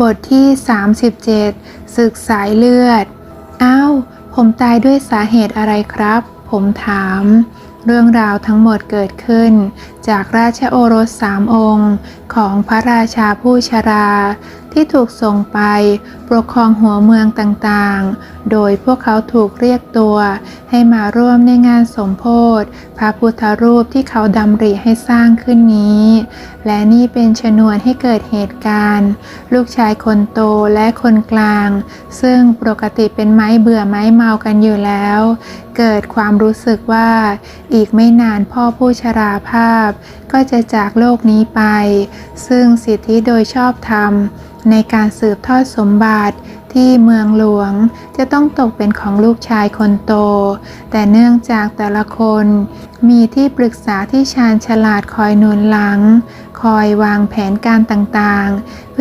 บทที่ 37 ศึกสายเลือด อ้าว ผมตายด้วยสาเหตุอะไรครับ ผมถาม เรื่องราวทั้งหมดเกิดขึ้นจากราชโอรสสามองค์ ของพระราชาผู้ชรา ที่ถูกส่งไปปกครองหัวเมืองต่างๆ โดยพวกเขาถูกเรียกตัว ให้มาร่วมในงานสมโพธิพระพุทธรูปที่เขาดำริให้สร้างขึ้นนี้ และนี่เป็นชนวนให้เกิดเหตุการณ์ ลูกชายคนโตและคนกลาง ซึ่งปกติเป็นไม้เบื่อไม้เมากันอยู่แล้ว เกิดความรู้สึกว่าอีกไม่นานพ่อผู้ชราภาพก็จะจากโลกนี้ไป ซึ่งสิทธิโดยชอบธรรม ในการสืบทอดสมบัติที่เมืองหลวงจะต้องตกเป็นของลูกชายคนโต แต่เนื่องจากแต่ละคน มีที่ปรึกษาที่ชาญฉลาดคอยหนุนหลัง คอยวางแผนการต่างๆ